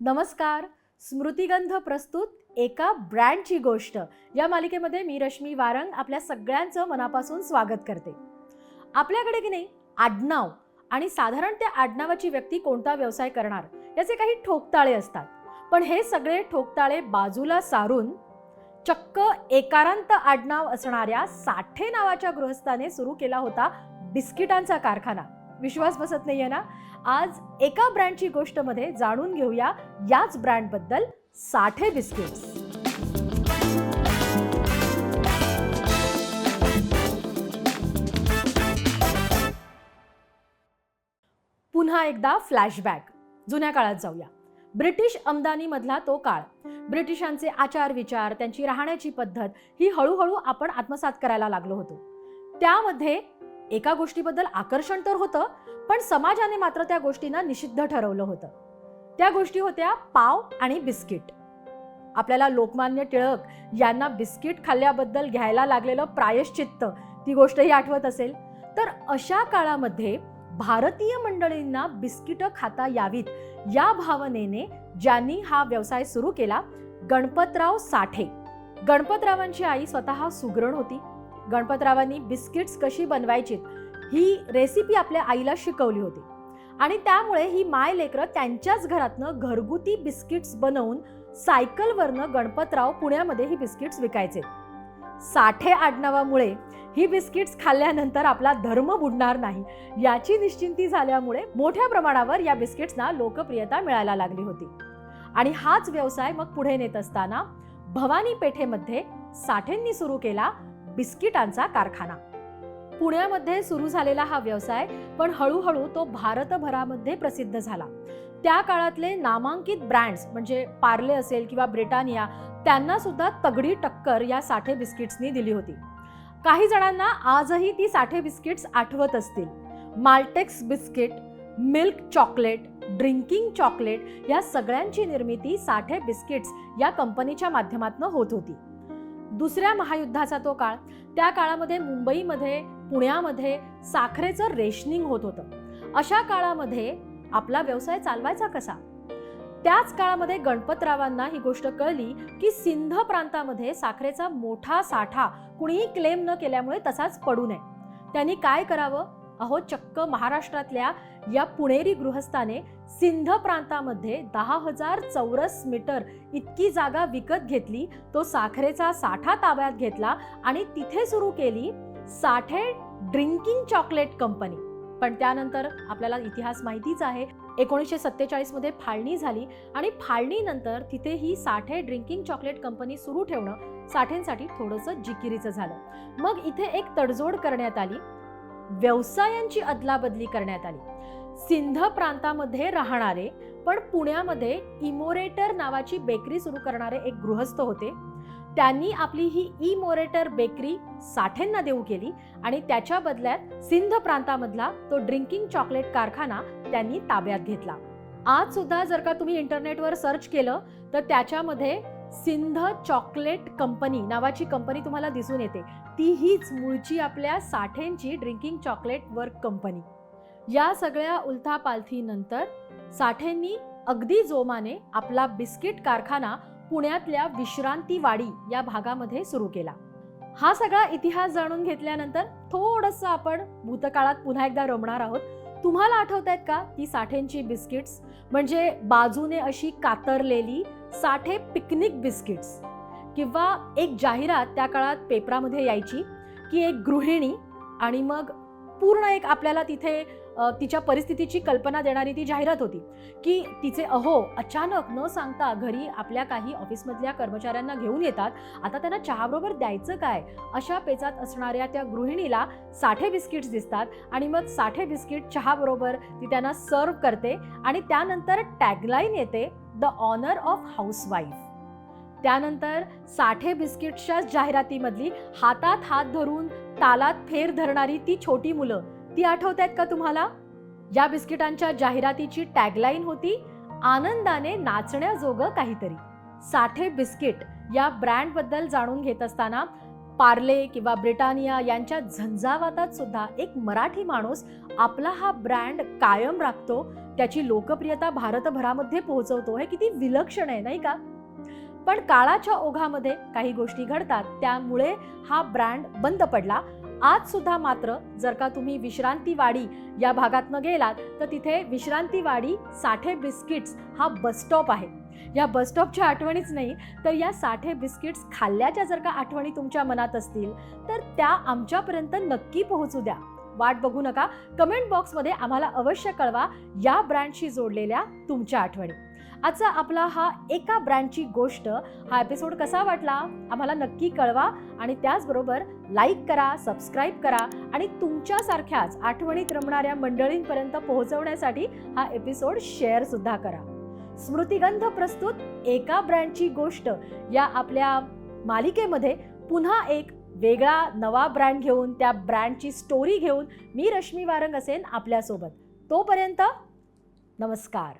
नमस्कार. स्मृतिगंध प्रस्तुत एका ब्रँडची गोष्ट. या मालिकेमध्ये मी रश्मी वारंग आपल्या सगळ्यांचं मनापासून स्वागत करते. आपल्याकडे की नाही आडनाव आणि साधारण त्या आडनावाची व्यक्ती कोणता व्यवसाय करणार याचे काही ठोकताळे असतात. पण हे सगळे ठोकताळे बाजूला सारून चक्क एकारांत आडनाव असणाऱ्या साठे नावाच्या गृहस्थाने सुरू केला होता बिस्किटांचा कारखाना. विश्वास बसत नाहीये ना? आज एका ब्रँडची गोष्टमध्ये जाणून घेऊया याच ब्रँडबद्दल साठे बिस्किट्स. पुन्हा एकदा फ्लॅशबॅक. जुन्या काळात जाऊया. ब्रिटिश आमदानीमधला तो काळ. ब्रिटिशांचे आचार विचार त्यांची राहण्याची पद्धत ही हळूहळू आपण आत्मसात करायला लागलो होतो. त्यामध्ये एका गोष्टीबद्दल आकर्षण तर होतं पण समाजाने मात्र त्या गोष्टींना निषिद्ध ठरवलं होतं. त्या गोष्टी होत्या पाव आणि बिस्किट. आपल्याला लोकमान्य टिळक यांना बिस्किट खाल्ल्याबद्दल घ्यायला लागलेलं प्रायश्चित्त ती गोष्टही आठवत असेल. तर अशा काळामध्ये भारतीय मंडळींना बिस्किटं खाता यावीत या भावनेने ज्यांनी हा व्यवसाय सुरू केला गणपतराव साठे. गणपतरावांची आई स्वतः सुगरण होती. गणपतरावांनी बिस्किट्स कशी बनवायची ही रेसिपी आपल्या आईला शिकवली होती. आणि त्यामुळे ही माय लेकरं त्यांच्याच घरातनं घरगुती बिस्किट्स बनवून सायकलवरनं गणपतराव पुण्यामध्ये ही बिस्किट्स विकायचे. साठे आडनावामुळे ही बिस्किट्स खाल्ल्यानंतर आपला धर्म बुडणार नाही याची निश्चिंती झाल्यामुळे मोठ्या प्रमाणावर या बिस्किट्सना लोकप्रियता मिळायला लागली होती. आणि हाच व्यवसाय मग पुढे नेत असताना भवानी पेठेमध्ये साठेंनी सुरू केला बिस्किटांचा कारखाना. पुण्यामध्ये सुरू झालेला हा व्यवसाय पण हळूहळू तो भारतभरामध्ये प्रसिद्ध झाला. त्या काळातले नामांकित ब्रँड्स म्हणजे पार्ले असेल किंवा ब्रिटानिया त्यांना सुद्धा तगडी टक्कर या साठे बिस्किट्सनी दिली होती. काही जणांना आजही ती साठे बिस्किट्स आठवत असतील. Maltex biscuit milk chocolate drinking chocolate या सगळ्यांची निर्मिती साठे बिस्किट्स या कंपनीच्या माध्यमातून होत होती. दुसऱ्या महायुद्धाचा तो काळ त्या काळामध्ये मुंबईमध्ये पुण्यामध्ये साखरेचं रेशनिंग होत होतं. अशा काळामध्ये आपला व्यवसाय चालवायचा कसा? त्याच काळामध्ये गणपतरावांना ही गोष्ट कळली की सिंध प्रांतामध्ये साखरेचा मोठा साठा कुणीही क्लेम न केल्यामुळे तसाच पडू नये. त्यांनी काय करावं? अहो चक्क महाराष्ट्रातल्या या पुणेरी गृहस्थाने सिंध प्रांतामध्ये दहा हजार चौरस मीटर इतकी जागा विकत घेतली तो साखरेचा साठा ताब्यात घेतला आणि तिथे सुरू केली साठे ड्रिंकिंग चॉकलेट कंपनी. पण त्यानंतर आपल्याला इतिहास माहितीच आहे. एकोणीसशे सत्तेचाळीसमध्ये फाळणी झाली आणि फाळणीनंतर तिथे ही साठे ड्रिंकिंग चॉकलेट कंपनी सुरू ठेवणं साठेंसाठी थोडंसं जिकिरीचं झालं. मग इथे एक तडजोड करण्यात आली. व्यवसायांची अदलाबदली करण्यात आली. सिंध प्रांतामध्ये राहणारे पण पुण्यामध्ये इमोरेटर नावाची बेकरी सुरू करणारे एक गृहस्थ होते. त्यांनी आपली ही इमोरेटर बेकरी साठेंना देऊ केली आणि त्याच्या बदल्यात सिंध प्रांतामधला तो ड्रिंकिंग चॉकलेट कारखाना त्यांनी ताब्यात घेतला. आज सुद्धा जर का तुम्ही इंटरनेटवर सर्च केलं तर त्याच्यामध्ये सिंध चॉकलेट कंपनी नावाची कंपनी तुम्हाला दिसून येते. ती हीच मूळची आपल्या साठेंची ड्रिंकिंग चॉकलेट वर्क कंपनी. या सगळ्या उलथापालथीनंतर साठेंनी अगदी जोमाने आपला बिस्किट कारखाना पुण्यातल्या विश्रांतीवाडी या भागामध्ये सुरू केला. हा सगळा इतिहास जाणून घेतल्यानंतर थोडंसं आपण भूतकाळात पुन्हा एकदा रमणार आहोत. तुम्हाला आठवत आहेत का? ती साठेंची बिस्किट्स म्हणजे बाजूने अशी कातरलेली साठे पिकनिक बिस्किट्स किंवा एक जाहिरात त्या काळात पेपरामध्ये यायची की एक गृहिणी आणि मग पूर्ण एक आपल्याला तिथे तिच्या परिस्थितीची कल्पना देणारी ती जाहिरात होती की तिचे अहो अचानक न सांगता घरी आपल्या काही ऑफिसमधल्या कर्मचाऱ्यांना घेऊन येतात. आता त्यांना चहाबरोबर द्यायचं काय? अशा पेचात असणाऱ्या त्या गृहिणीला साठे बिस्किट्स दिसतात आणि मग साठे बिस्किट चहाबरोबर ती त्यांना सर्व करते आणि त्यानंतर टॅगलाईन येते द ऑनर ऑफ हाऊसवाईफ. त्यानंतर साठे बिस्किट्सच्या जाहिरातीमधली हातात हात धरून तालात फेर धरणारी ती छोटी मुलं ती आठवत आहेत का तुम्हाला? या बिस्किटांच्या जाहिरातीची टॅगलाईन होती आनंदाने नाचण्याजोगं काहीतरी. साठे बिस्किट या ब्रँडबद्दल जाणून घेत असताना पार्ले किंवा ब्रिटानिया यांच्या झंझावातात सुद्धा एक मराठी माणूस आपला हा ब्रँड कायम राखतो त्याची लोकप्रियता भारतभरामध्ये पोहोचवतो हे किती विलक्षण आहे नाही का? पण काळाच्या ओघामध्ये काही गोष्टी घडतात त्यामुळे हा ब्रँड बंद पडला. आज सुद्धा मात्र जर का तुम्ही विश्रांतीवाडी या भागातनं गेलात तर तिथे विश्रांतीवाडी साठे बिस्किट्स हा बसस्टॉप आहे. या बसस्टॉपच्या आठवणीच नाही तर या साठे बिस्किट्स खाल्ल्याच्या जर का आठवणी तुमच्या मनात असतील तर त्या आमच्यापर्यंत नक्की पोहोचू द्या. वाट बघू नका कमेंट बॉक्समध्ये आम्हाला अवश्य कळवा या ब्रँडशी जोडलेल्या तुमच्या आठवणी. आजचा आपला हा एका ब्रँडची गोष्ट हा एपिसोड कसा वाटला? आम्हाला नक्की कळवा आणि त्याचबरोबर लाईक करा सबस्क्राईब करा आणि तुमच्यासारख्याच आठवणीत रमणाऱ्या मंडळींपर्यंत पोहोचवण्यासाठी हा एपिसोड शेअरसुद्धा करा. स्मृतिगंध प्रस्तुत एका ब्रँडची गोष्ट. या आपल्या मालिकेमध्ये पुन्हा एक वेगळा नवा ब्रँड घेऊन त्या ब्रँडची स्टोरी घेऊन मी रश्मी वारंग असेन आपल्यासोबत. तोपर्यंत नमस्कार.